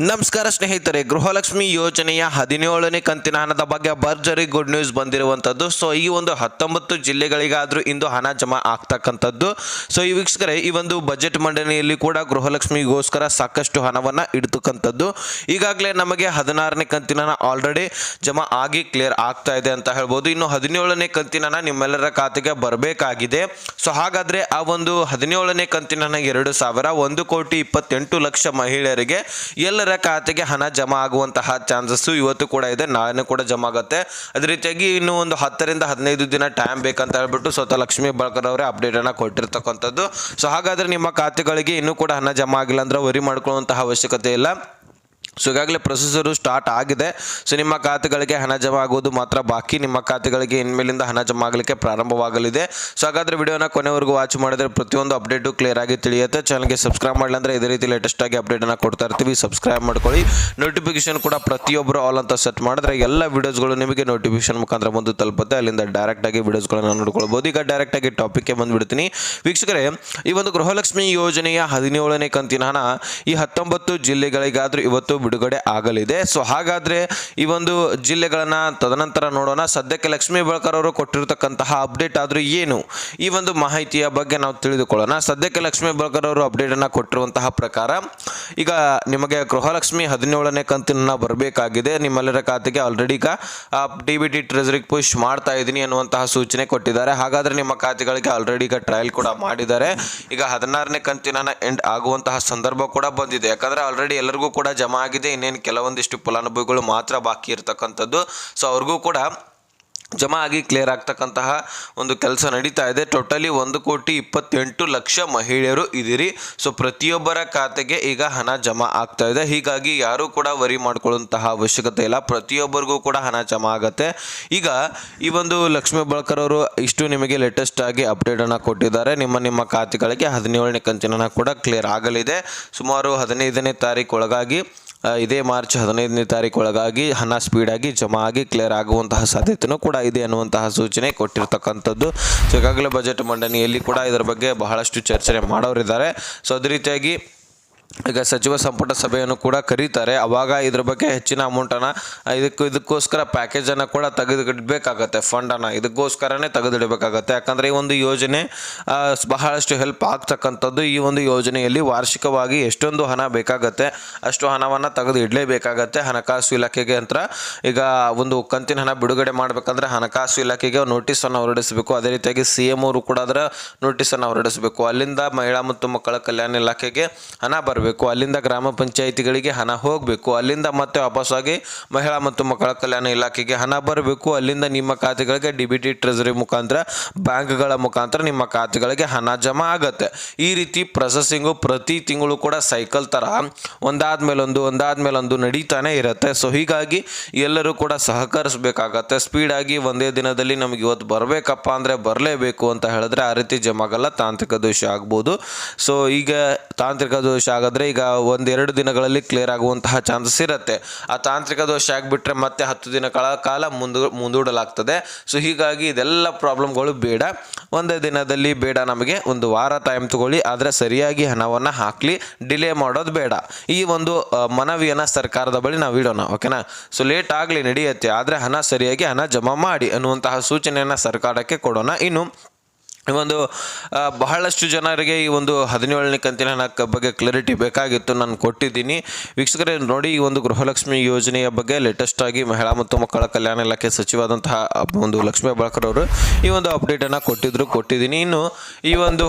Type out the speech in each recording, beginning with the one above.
ನಮಸ್ಕಾರ ಸ್ನೇಹಿತರೆ, ಗೃಹಲಕ್ಷ್ಮಿ ಯೋಜನೆಯ ಹದಿನೇಳನೇ ಕಂತಿನ ಹಣದ ಬಗ್ಗೆ ಭರ್ಜರಿ ಗುಡ್ ನ್ಯೂಸ್ ಬಂದಿರುವಂಥದ್ದು ಸೊ ಈ ಒಂದು ಹತ್ತೊಂಬತ್ತು ಜಿಲ್ಲೆಗಳಿಗಾದರೂ ಇಂದು ಹಣ ಜಮಾ ಆಗ್ತಕ್ಕಂಥದ್ದು. ಸೊ ಈ ವೀಕ್ಷಕರೇ, ಈ ಒಂದು ಬಜೆಟ್ ಮಂಡನೆಯಲ್ಲಿ ಕೂಡ ಗೃಹಲಕ್ಷ್ಮಿಗೋಸ್ಕರ ಸಾಕಷ್ಟು ಹಣವನ್ನು ಇಡ್ತಕ್ಕಂಥದ್ದು. ಈಗಾಗಲೇ ನಮಗೆ ಹದಿನಾರನೇ ಕಂತಿನ ಆಲ್ರೆಡಿ ಜಮಾ ಆಗಿ ಕ್ಲಿಯರ್ ಆಗ್ತಾ ಇದೆ ಅಂತ ಹೇಳ್ಬೋದು. ಇನ್ನು ಹದಿನೇಳನೇ ಕಂತಿನ ನಿಮ್ಮೆಲ್ಲರ ಖಾತೆಗೆ ಬರಬೇಕಾಗಿದೆ. ಸೊ ಹಾಗಾದರೆ ಆ ಒಂದು ಹದಿನೇಳನೇ ಕಂತಿನ ಎರಡು ಸಾವಿರ ಒಂದು ಕೋಟಿ ಇಪ್ಪತ್ತೆಂಟು ಲಕ್ಷ ಮಹಿಳೆಯರಿಗೆ ಎಲ್ಲರ ಖಾತೆಗೆ ಹಣ ಜಮಾ ಆಗುವಂತಹ ಚಾನ್ಸಸ್ಸು ಇವತ್ತು ಕೂಡ ಇದೆ. ನಾಳೆನೂ ಕೂಡ ಜಮಾ ಆಗುತ್ತೆ. ಅದೇ ರೀತಿಯಾಗಿ ಇನ್ನು ಒಂದು ಹತ್ತರಿಂದ ಹದಿನೈದು ದಿನ ಟೈಮ್ ಬೇಕಂತ ಹೇಳ್ಬಿಟ್ಟು ಸ್ವತಃ ಲಕ್ಷ್ಮೀ ಬಳಕರ್ ಅವರೇ ಅಪ್ಡೇಟನ್ನು ಕೊಟ್ಟಿರ್ತಕ್ಕಂಥದ್ದು. ಸೊ ಹಾಗಾದರೆ ನಿಮ್ಮ ಖಾತೆಗಳಿಗೆ ಇನ್ನೂ ಕೂಡ ಹಣ ಜಮಾ ಆಗಿಲ್ಲ ಅಂದ್ರೆ ವರಿ ಮಾಡ್ಕೊಳ್ಳುವಂತಹ ಅವಶ್ಯಕತೆ ಇಲ್ಲ. ಸೊ ಈಗಾಗಲೇ ಪ್ರೊಸೆಸರು ಸ್ಟಾರ್ಟ್ ಆಗಿದೆ. ಸೊ ನಿಮ್ಮ ಖಾತೆಗಳಿಗೆ ಹಣ ಜಮಾ ಆಗುವುದು ಮಾತ್ರ ಬಾಕಿ. ನಿಮ್ಮ ಖಾತೆಗಳಿಗೆ ಇನ್ಮೇಲಿಂದ ಹಣ ಜಮಾ ಆಗಲಿಕ್ಕೆ ಪ್ರಾರಂಭವಾಗಲಿದೆ. ಸೊ ಹಾಗಾದರೆ ವಿಡಿಯೋನ ಕೊನೆವರೆಗೂ ವಾಚ್ ಮಾಡಿದ್ರೆ ಪ್ರತಿಯೊಂದು ಅಪ್ಡೇಟು ಕ್ಲಿಯರ್ ಆಗಿ ತಿಳಿಯುತ್ತೆ. ಚಾನಲ್ಗೆ ಸಬ್ಸ್ಕ್ರೈಬ್ ಮಾಡಲಿ ಅಂದರೆ ಇದೇ ರೀತಿ ಲೇಟೆಸ್ಟ್ ಆಗಿ ಅಪ್ಡೇಟನ್ನು ಕೊಡ್ತಾ ಇರ್ತೀವಿ. ಸಬ್ಸ್ಕ್ರೈಬ್ ಮಾಡ್ಕೊಳ್ಳಿ. ನೋಟಿಫಿಕೇಶನ್ ಕೂಡ ಪ್ರತಿಯೊಬ್ಬರು ಆಲ್ ಅಂತ ಸೆಟ್ ಮಾಡಿದ್ರೆ ಎಲ್ಲ ವಿಡಿಯೋಸ್ಗಳು ನಿಮಗೆ ನೋಟಿಫಿಕೇಶನ್ ಮುಖಾಂತರ ಬಂದು ತಲುಪುತ್ತೆ. ಅಲ್ಲಿಂದ ಡೈರೆಕ್ಟ್ ಆಗಿ ವಿಡಿಯೋಸ್ಗಳನ್ನು ನೋಡ್ಕೊಳ್ಬೋದು. ಈಗ ಡೈರೆಕ್ಟ್ ಆಗಿ ಟಾಪಿಕ್ಗೆ ಬಂದುಬಿಡ್ತೀನಿ. ವೀಕ್ಷಕರೇ, ಈ ಒಂದು ಗೃಹಲಕ್ಷ್ಮಿ ಯೋಜನೆಯ ಹದಿನೇಳನೇ ಕಂತಿನ ಹಣ ಈ ಹತ್ತೊಂಬತ್ತು ಜಿಲ್ಲೆಗಳಿಗಾದರೂ ಇವತ್ತು ಬಿಡುಗಡೆ ಆಗಲಿದೆ. ಸೊ ಹಾಗಾದರೆ ಈ ಒಂದು ಜಿಲ್ಲೆಗಳನ್ನು ತದನಂತರ ನೋಡೋಣ. ಸದ್ಯಕ್ಕೆ ಲಕ್ಷ್ಮೀ ಬಳಕರ್ ಅವರು ಕೊಟ್ಟಿರತಕ್ಕಂತಹ ಅಪ್ಡೇಟ್ ಆದರೂ ಏನು? ಈ ಒಂದು ಮಾಹಿತಿಯ ಬಗ್ಗೆ ನಾವು ತಿಳಿದುಕೊಳ್ಳೋಣ. ಸದ್ಯಕ್ಕೆ ಲಕ್ಷ್ಮೀ ಬಳಕರ್ ಅವರು ಅಪ್ಡೇಟನ್ನು ಕೊಟ್ಟಿರುವಂತಹ ಪ್ರಕಾರ, ಈಗ ನಿಮಗೆ ಗೃಹಲಕ್ಷ್ಮಿ ಹದಿನೇಳನೇ ಕಂತಿನ ಬರಬೇಕಾಗಿದೆ. ನಿಮ್ಮೆಲ್ಲರ ಖಾತೆಗೆ ಆಲ್ರೆಡಿ ಈಗ ಡಿ ಬಿ ಟಿ ಟ್ರೆಜರಿಗೆ ಪುಷ್ ಮಾಡ್ತಾ ಇದ್ದೀನಿ ಅನ್ನುವಂತಹ ಸೂಚನೆ ಕೊಟ್ಟಿದ್ದಾರೆ. ಹಾಗಾದರೆ ನಿಮ್ಮ ಖಾತೆಗಳಿಗೆ ಆಲ್ರೆಡಿ ಈಗ ಟ್ರಯಲ್ ಕೂಡ ಮಾಡಿದ್ದಾರೆ. ಈಗ ಹದಿನಾರನೇ ಕಂತಿನ ಎಂಡ್ ಆಗುವಂತಹ ಸಂದರ್ಭ ಕೂಡ ಬಂದಿದೆ. ಯಾಕಂದರೆ ಆಲ್ರೆಡಿ ಎಲ್ಲರಿಗೂ ಕೂಡ ಜಮಾ ಆಗಿದೆ. ಇನ್ನೇನು ಕೆಲವೊಂದಿಷ್ಟು ಫಲಾನುಭವಿಗಳು ಮಾತ್ರ ಬಾಕಿ ಇರತಕ್ಕಂಥದ್ದು. ಸೊ ಅವ್ರಿಗೂ ಕೂಡ ಜಮಾ ಆಗಿ ಕ್ಲಿಯರ್ ಆಗ್ತಕ್ಕಂತಹ ಒಂದು ಕೆಲಸ ನಡೀತಾ ಇದೆ. ಟೋಟಲಿ ಒಂದು ಕೋಟಿ ಇಪ್ಪತ್ತೆಂಟು ಲಕ್ಷ ಮಹಿಳೆಯರು ಇದ್ದೀರಿ. ಸೊ ಪ್ರತಿಯೊಬ್ಬರ ಖಾತೆಗೆ ಈಗ ಹಣ ಜಮಾ ಆಗ್ತಾ ಇದೆ. ಹೀಗಾಗಿ ಯಾರೂ ಕೂಡ ವರಿ ಮಾಡ್ಕೊಳ್ಳುವಂತಹ ಅವಶ್ಯಕತೆ ಇಲ್ಲ. ಪ್ರತಿಯೊಬ್ಬರಿಗೂ ಕೂಡ ಹಣ ಜಮಾ ಆಗುತ್ತೆ. ಈಗ ಈ ಒಂದು ಲಕ್ಷ್ಮೀ ಬಳಕರ್ ಅವರು ಇಷ್ಟು ನಿಮಗೆ ಲೇಟೆಸ್ಟ್ ಆಗಿ ಅಪ್ಡೇಟನ್ನು ಕೊಟ್ಟಿದ್ದಾರೆ. ನಿಮ್ಮ ನಿಮ್ಮ ಖಾತೆಗಳಿಗೆ ಹದಿನೇಳನೇ ಕಂತಿನ ಕೂಡ ಕ್ಲಿಯರ್ ಆಗಲಿದೆ. ಸುಮಾರು ಹದಿನೈದನೇ ತಾರೀಕು ಒಳಗಾಗಿ ಇದೇ ಮಾರ್ಚ್ ಹದಿನೈದನೇ ತಾರೀಕು ಒಳಗಾಗಿ ಹಣ ಸ್ಪೀಡಾಗಿ ಜಮಾ ಆಗಿ ಕ್ಲಿಯರ್ ಆಗುವಂತಹ ಸಾಧ್ಯತೆಯೂ ಕೂಡ ಇದೆ ಅನ್ನುವಂತಹ ಸೂಚನೆ ಕೊಟ್ಟಿರ್ತಕ್ಕಂಥದ್ದು. ಸೊ ಈಗಾಗಲೇ ಬಜೆಟ್ ಮಂಡನೆಯಲ್ಲಿ ಕೂಡ ಇದರ ಬಗ್ಗೆ ಬಹಳಷ್ಟು ಚರ್ಚೆ ಮಾಡೋರಿದ್ದಾರೆ. ಸೊ ಅದೇ ರೀತಿಯಾಗಿ ಈಗ ಸಚಿವ ಸಂಪುಟ ಸಭೆಯನ್ನು ಕೂಡ ಕರೀತಾರೆ. ಅವಾಗ ಇದ್ರ ಬಗ್ಗೆ ಹೆಚ್ಚಿನ ಅಮೌಂಟನ್ನು ಇದಕ್ಕೆ ಇದಕ್ಕೋಸ್ಕರ ಪ್ಯಾಕೇಜನ್ನು ಕೂಡ ತೆಗೆದಿಡಬೇಕಾಗತ್ತೆ ಫಂಡನ್ನು ಇದಕ್ಕೋಸ್ಕರನೇ ತೆಗೆದಿಡಬೇಕಾಗತ್ತೆ ಯಾಕಂದರೆ ಈ ಒಂದು ಯೋಜನೆ ಬಹಳಷ್ಟು ಹೆಲ್ಪ್ ಆಗ್ತಕ್ಕಂಥದ್ದು ಈ ಒಂದು ಯೋಜನೆಯಲ್ಲಿ ವಾರ್ಷಿಕವಾಗಿ ಎಷ್ಟೊಂದು ಹಣ ಬೇಕಾಗತ್ತೆ, ಅಷ್ಟು ಹಣವನ್ನು ತೆಗೆದು ಇಡಲೇಬೇಕಾಗತ್ತೆ ಹಣಕಾಸು ಇಲಾಖೆಗೆ ಅಂತ ಈಗ ಒಂದು ಕಂತಿನ ಹಣ ಬಿಡುಗಡೆ ಮಾಡಬೇಕಂದ್ರೆ ಹಣಕಾಸು ಇಲಾಖೆಗೆ ನೋಟಿಸನ್ನು ಹೊರಡಿಸಬೇಕು. ಅದೇ ರೀತಿಯಾಗಿ ಸಿ ಎಂ ಅವರು ಕೂಡ ಅದರ ನೋಟಿಸನ್ನು ಹೊರಡಿಸಬೇಕು. ಅಲ್ಲಿಂದ ಮಹಿಳಾ ಮತ್ತು ಮಕ್ಕಳ ಕಲ್ಯಾಣ ಇಲಾಖೆಗೆ ಹಣ ಬರಬೇಕು. ಅಲ್ಲಿಂದ ಗ್ರಾಮ ಪಂಚಾಯಿತಿಗಳಿಗೆ ಹಣ ಹೋಗಬೇಕು. ಅಲ್ಲಿಂದ ಮತ್ತೆ ವಾಪಸ್ಸಾಗಿ ಮಹಿಳಾ ಮತ್ತು ಮಕ್ಕಳ ಕಲ್ಯಾಣ ಇಲಾಖೆಗೆ ಹಣ ಬರಬೇಕು. ಅಲ್ಲಿಂದ ನಿಮ್ಮ ಖಾತೆಗಳಿಗೆ ಡಿ ಬಿ ಟ್ರೆಜರಿ ಮುಖಾಂತರ, ಬ್ಯಾಂಕ್ಗಳ ಮುಖಾಂತರ ನಿಮ್ಮ ಖಾತೆಗಳಿಗೆ ಹಣ ಜಮಾ ಆಗುತ್ತೆ. ಈ ರೀತಿ ಪ್ರೊಸೆಸಿಂಗು ಪ್ರತಿ ತಿಂಗಳು ಕೂಡ ಸೈಕಲ್ ಥರ ಒಂದಾದ ಮೇಲೊಂದು ಒಂದಾದ ಮೇಲೊಂದು ನಡೀತಾನೆ ಇರುತ್ತೆ. ಸೊ ಹೀಗಾಗಿ ಎಲ್ಲರೂ ಕೂಡ ಸಹಕರಿಸಬೇಕಾಗತ್ತೆ. ಸ್ಪೀಡಾಗಿ ಒಂದೇ ದಿನದಲ್ಲಿ ನಮಗೆ ಇವತ್ತು ಬರಬೇಕಪ್ಪ ಅಂದರೆ ಬರಲೇಬೇಕು ಅಂತ ಹೇಳಿದ್ರೆ ಆ ರೀತಿ ಜಮಾಗಲ್ಲ. ತಾಂತ್ರಿಕ ದೋಷ ಆಗ್ಬೋದು. ಸೊ ಈಗ ತಾಂತ್ರಿಕ ದೋಷ ಆಗಿದ್ರೆ ಈಗ ಒಂದೆರಡು ದಿನಗಳಲ್ಲಿ ಕ್ಲಿಯರ್ ಆಗುವಂತಹ ಚಾನ್ಸಸ್ ಇರುತ್ತೆ. ಆ ತಾಂತ್ರಿಕ ದೋಷ ಆಗಿಬಿಟ್ರೆ ಮತ್ತೆ ಹತ್ತು ದಿನಗಳ ಕಾಲ ಮುಂದು ಮುಂದೂಡಲಾಗ್ತದೆ. ಸೊ ಹೀಗಾಗಿ ಇದೆಲ್ಲ ಪ್ರಾಬ್ಲಮ್ಗಳು ಬೇಡ. ಒಂದೇ ದಿನದಲ್ಲಿ ಬೇಡ ನಮಗೆ. ಒಂದು ವಾರ ಟೈಮ್ ತಗೊಳ್ಳಿ. ಆದರೆ ಸರಿಯಾಗಿ ಹಣವನ್ನು ಹಾಕಲಿ. ಡಿಲೇ ಮಾಡೋದು ಬೇಡ. ಈ ಒಂದು ಮನವಿಯನ್ನು ಸರ್ಕಾರದ ಬಳಿ ನಾವು ಇಡೋಣ. ಓಕೆನಾ ಸೊ ಲೇಟ್ ಆಗಲಿ ನಡೆಯುತ್ತೆ. ಆದರೆ ಹಣ ಸರಿಯಾಗಿ ಹಣ ಜಮಾ ಮಾಡಿ ಅನ್ನುವಂತಹ ಸೂಚನೆಯನ್ನು ಸರ್ಕಾರಕ್ಕೆ ಕೊಡೋಣ. ಇನ್ನು ಒಂದು ಬಹಳಷ್ಟು ಜನರಿಗೆ ಈ ಒಂದು ಹದಿನೇಳನೇ ಕಂತಿನ ಹಣ ಬಗ್ಗೆ ಕ್ಲಾರಿಟಿ ಬೇಕಾಗಿತ್ತು ನಾನು ಕೊಟ್ಟಿದ್ದೀನಿ. ವೀಕ್ಷಕರೇ, ನೋಡಿ ಈ ಒಂದು ಗೃಹಲಕ್ಷ್ಮಿ ಯೋಜನೆಯ ಬಗ್ಗೆ ಲೇಟೆಸ್ಟ್ ಆಗಿ ಮಹಿಳಾ ಮತ್ತು ಮಕ್ಕಳ ಕಲ್ಯಾಣ ಇಲಾಖೆ ಸಚಿವಾದಂತಹ ಒಂದು ಲಕ್ಷ್ಮೀ ಬಳಕರ್ ಅವರು ಈ ಒಂದು ಅಪ್ಡೇಟನ್ನು ಕೊಟ್ಟಿದ್ರು, ಕೊಟ್ಟಿದ್ದೀನಿ. ಇನ್ನು ಈ ಒಂದು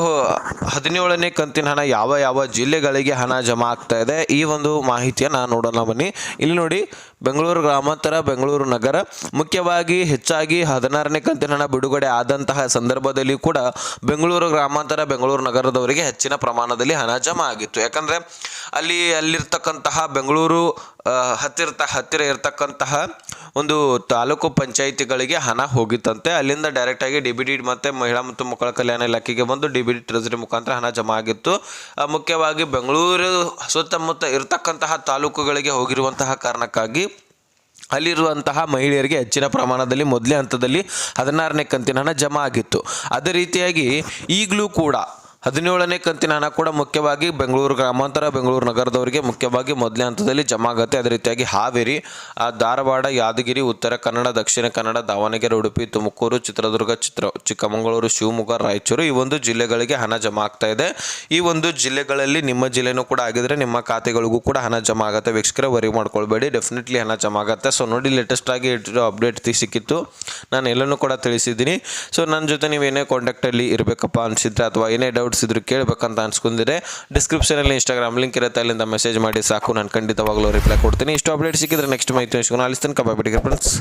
ಹದಿನೇಳನೇ ಕಂತಿನ ಹಣ ಯಾವ ಯಾವ ಜಿಲ್ಲೆಗಳಿಗೆ ಹಣ ಜಮಾ ಆಗ್ತಾ ಇದೆ ಈ ಒಂದು ಮಾಹಿತಿಯನ್ನು ನೋಡೋಣ ಬನ್ನಿ. ಇಲ್ಲಿ ನೋಡಿ ಬೆಂಗಳೂರು ಗ್ರಾಮಾಂತರ, ಬೆಂಗಳೂರು ನಗರ, ಮುಖ್ಯವಾಗಿ ಹೆಚ್ಚಾಗಿ ಹದಿನಾರನೇ ಕಂತಿನ ಹಣ ಬಿಡುಗಡೆ ಆದಂತಹ ಸಂದರ್ಭದಲ್ಲಿ ಕೂಡ ಬೆಂಗಳೂರು ಗ್ರಾಮಾಂತರ, ಬೆಂಗಳೂರು ನಗರದವರಿಗೆ ಹೆಚ್ಚಿನ ಪ್ರಮಾಣದಲ್ಲಿ ಹಣ ಜಮಾ ಆಗಿತ್ತು. ಯಾಕಂದರೆ ಅಲ್ಲಿ ಅಲ್ಲಿರ್ತಕ್ಕಂತಹ ಬೆಂಗಳೂರು ಹತ್ತಿರ ಹತ್ತಿರ ಇರತಕ್ಕಂತಹ ಒಂದು ತಾಲೂಕು ಪಂಚಾಯಿತಿಗಳಿಗೆ ಹಣ ಹೋಗಿತ್ತಂತೆ. ಅಲ್ಲಿಂದ ಡೈರೆಕ್ಟಾಗಿ ಡಿ ಬಿ ಡಿ ಮತ್ತು ಮಹಿಳಾ ಮತ್ತು ಮಕ್ಕಳ ಕಲ್ಯಾಣ ಇಲಾಖೆಗೆ ಬಂದು ಡಿ ಬಿ ಡಿ ಟ್ರೆಸರಿ ಮುಖಾಂತರ ಹಣ ಜಮಾ ಆಗಿತ್ತು. ಮುಖ್ಯವಾಗಿ ಬೆಂಗಳೂರು ಸುತ್ತಮುತ್ತ ಇರತಕ್ಕಂತಹ ತಾಲೂಕುಗಳಿಗೆ ಹೋಗಿರುವಂತಹ ಕಾರಣಕ್ಕಾಗಿ ಅಲ್ಲಿರುವಂತಹ ಮಹಿಳೆಯರಿಗೆ ಹೆಚ್ಚಿನ ಪ್ರಮಾಣದಲ್ಲಿ ಮೊದಲೇ ಹಂತದಲ್ಲಿ ಹದಿನಾರನೇ ಕಂತಿನ ಹಣ ಜಮಾ ಆಗಿತ್ತು. ಅದೇ ರೀತಿಯಾಗಿ ಈಗಲೂ ಕೂಡ ಹದಿನೇಳನೇ ಕಂತಿನ ಹಣ ಕೂಡ ಮುಖ್ಯವಾಗಿ ಬೆಂಗಳೂರು ಗ್ರಾಮಾಂತರ, ಬೆಂಗಳೂರು ನಗರದವರಿಗೆ ಮುಖ್ಯವಾಗಿ ಮೊದಲನೇ ಹಂತದಲ್ಲಿ ಜಮಾ ಆಗುತ್ತೆ ಅದೇ ರೀತಿಯಾಗಿ ಹಾವೇರಿ ಧಾರವಾಡ, ಯಾದಗಿರಿ, ಉತ್ತರ ಕನ್ನಡ, ದಕ್ಷಿಣ ಕನ್ನಡ, ದಾವಣಗೆರೆ, ಉಡುಪಿ, ತುಮಕೂರು, ಚಿತ್ರದುರ್ಗ, ಚಿತ್ರ, ಚಿಕ್ಕಮಗಳೂರು, ಶಿವಮೊಗ್ಗ, ರಾಯಚೂರು ಈ ಒಂದು ಜಿಲ್ಲೆಗಳಿಗೆ ಹಣ ಜಮಾ ಆಗ್ತಾ ಇದೆ. ಈ ಒಂದು ಜಿಲ್ಲೆಗಳಲ್ಲಿ ನಿಮ್ಮ ಜಿಲ್ಲೆನೂ ಕೂಡ ಆಗಿದ್ರೆ ನಿಮ್ಮ ಖಾತೆಗಳಿಗೂ ಕೂಡ ಹಣ ಜಮಾ ಆಗುತ್ತೆ. ವೀಕ್ಷಕರೇ, ವರಿ ಮಾಡ್ಕೊಳ್ಬೇಡಿ. ಡೆಫಿನೆಟ್ಲಿ ಹಣ ಜಮಾ ಆಗುತ್ತೆ. ಸೊ ನೋಡಿ ಲೇಟೆಸ್ಟ್ ಆಗಿ ಅಪ್ಡೇಟ್ ಸಿಕ್ಕಿತ್ತು. ನಾನು ಎಲ್ಲನೂ ಕೂಡ ತಿಳಿಸಿದ್ದೀನಿ. ಸೊ ನನ್ನ ಜೊತೆ ನೀವು ಏನೇ ಕಾಂಟ್ಯಾಕ್ಟಲ್ಲಿ ಇರಬೇಕಪ್ಪ ಅನಿಸಿದ್ರೆ ಅಥವಾ ಏನೇ ಡೌಟ್ಸ್ ಇದ್ರು ಕೇಳಬೇಕಂತ ಅನ್ಸ್ಕೊಂಡಿದ್ರೆ ಡಿಸ್ಕ್ರಿಪ್ಷನಲ್ಲಿ ಇನ್ಸ್ಟಾಗ್ರಾಮ್ ಲಿಂಕ್ ಇರುತ್ತೆ, ಅಲ್ಲಿಂದ ಮೆಸೇಜ್ ಮಾಡಿ ಸಾಕು. ನಾನು ಖಂಡಿತವಾಗ್ಲೂ ರಿಪ್ಲೈ ಕೊಡ್ತೀನಿ. ಇಷ್ಟು ಅಪ್ಡೇಟ್ ಸಿಕ್ಕಿದ್ರೆ ನೆಕ್ಸ್ಟ್ ಮೈತ್ರಿ ಸಿಗೋಣ ಅಲ್ಲಿ ತನಕ ಬಾಯ್ ಫ್ರೆಂಡ್ಸ್